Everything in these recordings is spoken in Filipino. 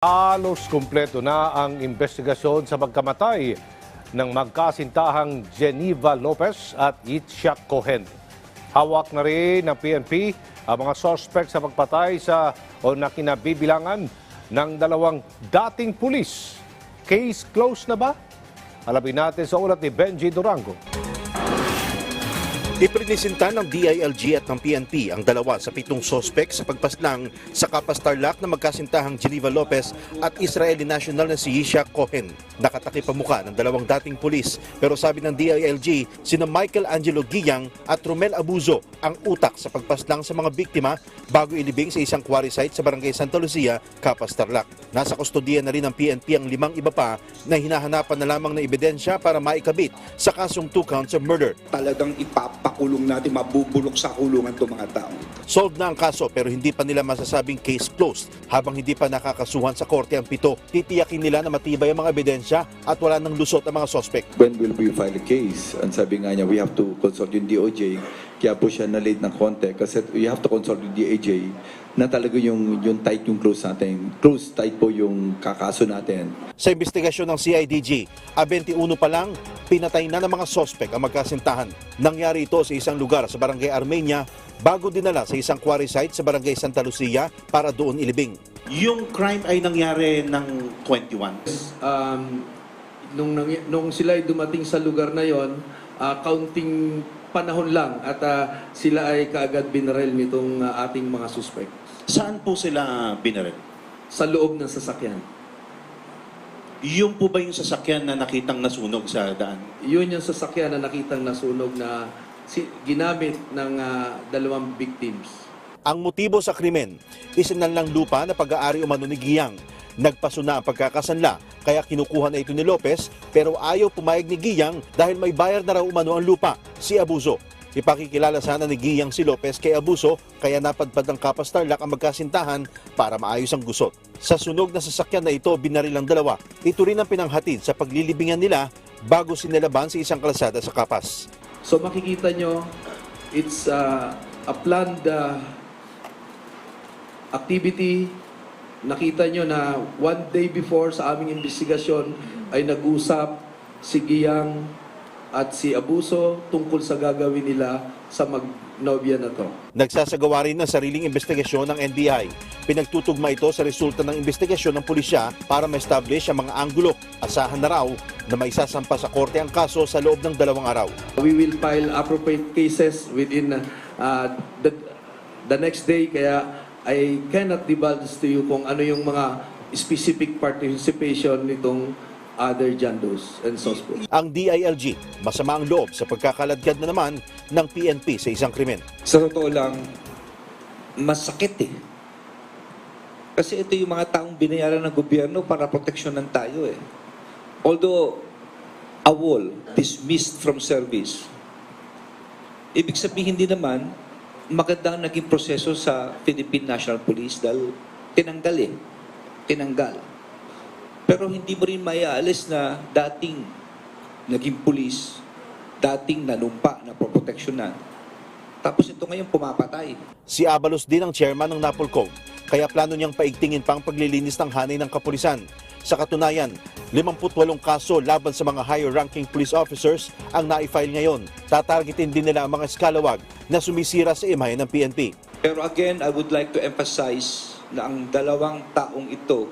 Halos kumpleto na ang investigasyon sa pagkamatay ng magkasintahang Geneva Lopez at Yitzhak Cohen. Hawak na rin ng PNP ang mga sospek sa pagpatay sa o na kinabibilangan ng dalawang dating pulis. Case closed na ba? Alapin natin sa ulat ni Benji Durango. Iprinisinta ng DILG at ng PNP ang dalawa sa pitong sospek sa pagpaslang sa Kapas Tarlac na magkasintahang Geneva Lopez at Israeli national na si Yisha Cohen. Nakatakip ang muka ng dalawang dating pulis pero sabi ng DILG, sina Michael Angelo Giyang at Romel Abuzo ang utak sa pagpaslang sa mga biktima bago ilibing sa isang quarry site sa barangay Santa Lucia, Kapas Tarlac. Nasa kustodiya na rin ng PNP ang limang iba pa na hinahanapan na lamang na ebidensya para maikabit sa kasong two counts of murder. talagang ipapakulong natin, mabubulok sa kulungan itong mga tao. Solved na ang kaso pero hindi pa nila masasabing case closed. Habang hindi pa nakakasuhan sa korte ang pito, titiyakin nila na matibay ang mga ebidensya at wala nang lusot ang mga sospek. when will we file a case? Ang sabi nga niya, we have to consult yung DOJ. Kaya po siya na-late ng konti kasi we have to consult yung DOJ na talaga yung, yung tight yung close natin. Close, tight po yung kakaso natin. Sa investigasyon ng CIDG, a 21 pa lang, pinatay na ng mga sospek ang magkasintahan. Nangyari ito sa isang lugar sa barangay Armenia bago dinala sa isang quarry site sa barangay Santa Lucia para doon ilibing. Yung crime ay nangyari ng 21. um, nung, nung sila ay dumating sa lugar na yon, ah, counting panahon lang at ah, sila ay kaagad binarel nitong ah, ating mga suspect Saan po sila binaril? sa loob ng sasakyan. Yung po ba yung sasakyan na nakitang nasunog sa daan? Yun yung sasakyan na nakitang nasunog na si, ginamit ng ah, dalawang victims. Ang motibo sa krimen, isinanlang lupa na pag-aari umano ni Giyang. Nagpasuna ang pagkakasanla, kaya kinukuha na ito ni Lopez, pero ayaw pumayag ni Giyang dahil may bayar na raw umano ang lupa, si Abuso. Ipakikilala sana ni Giyang si Lopez kay Abuso, kaya napadpad ng Kapas Tarlac ang magkasintahan para maayos ang gusot. Sa sunog na sasakyan na ito, binaril ang dalawa. Ito rin ang pinanghatid sa paglilibingan nila bago sinilaban sa isang kalsada sa Kapas. So makikita nyo, it's ah, a planned ah, activity. Nakita nyo na one day before sa aming investigasyon ay nag-usap si Giyang at si Abuso tungkol sa gagawin nila sa magnobya na to. Nagsasagawa rin ng sariling investigasyon ng NBI. Pinagtutugma ito sa resulta ng investigasyon ng pulisya para ma-establish ang mga anggulo. Asahan na raw na may sasampa sa korte ang kaso sa loob ng dalawang araw. We will file appropriate cases within uh, the, the next day kaya I cannot divulge to you kung ano yung mga specific participation nitong other jandos and suspects. Ang DILG, masama ang loob sa pagkakaladkad na naman ng PNP sa isang krimen. Sa totoo lang, masakit eh. Kasi ito yung mga taong binayaran ng gobyerno para proteksyonan tayo eh. Although, a wall dismissed from service, ibig sabihin din naman, maganda ang naging proseso sa Philippine National Police dahil tinanggal eh. Tinanggal. Pero hindi mo rin maiaalis na dating naging pulis, dating nanumpa na proteksyonan. Tapos ito ngayon pumapatay. Si Abalos din ang chairman ng Napolcom, kaya plano niyang paigtingin pang paglilinis ng hanay ng kapulisan. Sa katunayan, 58 kaso laban sa mga higher-ranking police officers ang na-file ngayon. Tatargetin din nila ang mga eskalawag na sumisira sa imahe ng PNP. Pero again, I would like to emphasize na ang dalawang taong ito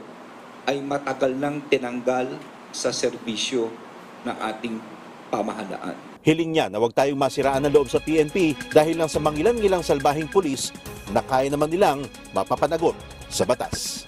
ay matagal nang tinanggal sa serbisyo ng ating pamahalaan. Hiling niya na huwag tayong masiraan ng loob sa PNP dahil lang sa mangilan-ngilang salbahing pulis na kaya naman nilang mapapanagot sa batas.